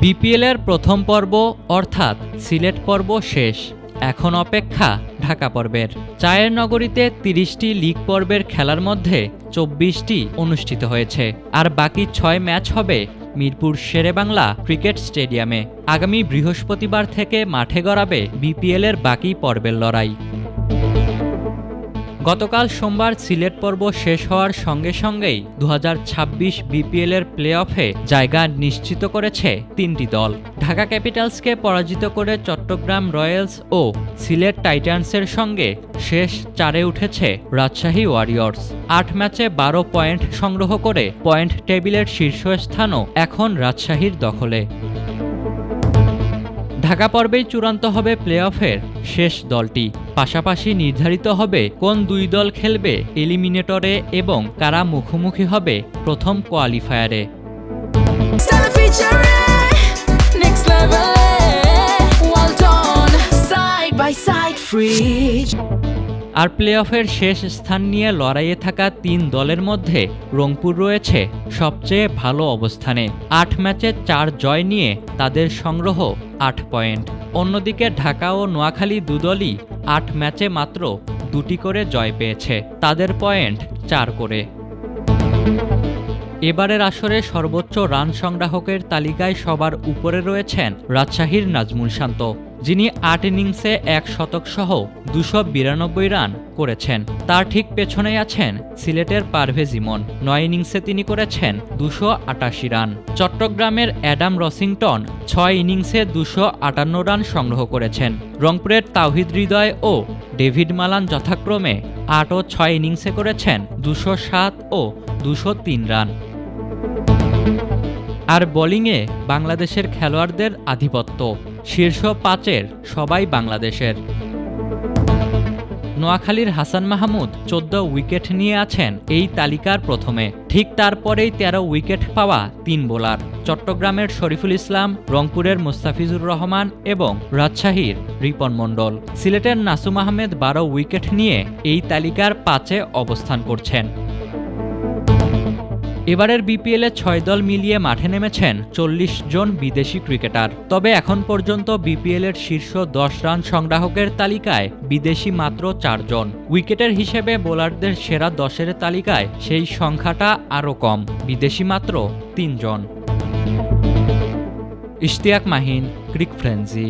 বিপিএলের প্রথম পর্ব, অর্থাৎ সিলেট পর্ব শেষ। এখন অপেক্ষা ঢাকা পর্বের। চায়ের নগরীতে তিরিশটি লিগ পর্বের খেলার মধ্যে চব্বিশটি অনুষ্ঠিত হয়েছে। আর বাকি ছয় ম্যাচ হবে মিরপুর শেরেবাংলা ক্রিকেট স্টেডিয়ামে। আগামী বৃহস্পতিবার থেকে মাঠে গড়াবে বিপিএলের বাকি পর্বের লড়াই। গতকাল সোমবার সিলেট পর্ব শেষ হওয়ার সঙ্গে সঙ্গেই দু ছাব্বিশ বিপিএলের প্লে অফে জায়গা নিশ্চিত করেছে তিনটি দল। ঢাকা ক্যাপিটালসকে পরাজিত করে চট্টগ্রাম রয়্যালস ও সিলেট টাইটান্সের সঙ্গে শেষ চারে উঠেছে রাজশাহী ওয়ারিয়র্স। আট ম্যাচে বারো পয়েন্ট সংগ্রহ করে পয়েন্ট টেবিলের শীর্ষস্থানও এখন রাজশাহীর দখলে। ঢাকা পর্বেই চূড়ান্ত হবে প্লে অফের শেষ দলটি। পাশাপাশি নির্ধারিত হবে কোন দুই দল খেলবে এলিমিনেটরে এবং কারা মুখোমুখি হবে প্রথম কোয়ালিফায়ারে. আর প্লে অফের শেষ স্থান নিয়ে লড়াইয়ে থাকা তিন দলের মধ্যে রংপুর রয়েছে সবচেয়ে ভালো অবস্থানে। আট ম্যাচে চার জয় নিয়ে তাদের সংগ্রহ আট পয়েন্ট। অন্যদিকে ঢাকা ও নোয়াখালী দুদলই আট ম্যাচে মাত্র দুটি করে জয় পেয়েছে। তাদের পয়েন্ট চার করে। এবারের আসরে সর্বোচ্চ রান সংগ্রাহকের তালিকায় সবার উপরে রয়েছেন রাজশাহীর নাজমুল শান্ত। যিনি আট ইনিংসে এক শতক সহ দুশো বিরানব্বই রান করেছেন। তার ঠিক পেছনেই আছেন সিলেটের পারভেজ ইমন। নয় ইনিংসে তিনি করেছেন দুশো আটাশি রান। চট্টগ্রামের অ্যাডাম রসিংটন ছয় ইনিংসে দুশো আটান্ন রান সংগ্রহ করেছেন। রংপুরের তাওহিদ হৃদয় ও ডেভিড মালান যথাক্রমে আট ও ছয় ইনিংসে করেছেন দুশো সাত ও দুশো তিন রান। আর বোলিংয়ে বাংলাদেশের খেলোয়াড়দের আধিপত্য। শীর্ষ পাঁচের সবাই বাংলাদেশের। নোয়াখালীর হাসান মাহমুদ চোদ্দ উইকেট নিয়ে আছেন এই তালিকার প্রথমে। ঠিক তারপরেই তেরো উইকেট পাওয়া তিন বোলার। চট্টগ্রামের শরীফুল ইসলাম, রংপুরের মুস্তাফিজুর রহমান এবং রাজশাহীর রিপন মণ্ডল। সিলেটের নাসুম আহমেদ বারো উইকেট নিয়ে এই তালিকার পাঁচে অবস্থান করছেন। এবারের বিপিএলে ছয় দল মিলিয়ে মাঠে নেমেছেন চল্লিশ জন বিদেশি ক্রিকেটার। তবে এখন পর্যন্ত বিপিএলের শীর্ষ দশ রান সংগ্রাহকের তালিকায় বিদেশি মাত্র চারজন উইকেটের হিসেবে বোলারদের সেরা দশের তালিকায় সেই সংখ্যাটা আরও কম, বিদেশি মাত্র তিনজন ইশতিয়াক মাহিন, ক্রিক ফ্রেন্সি।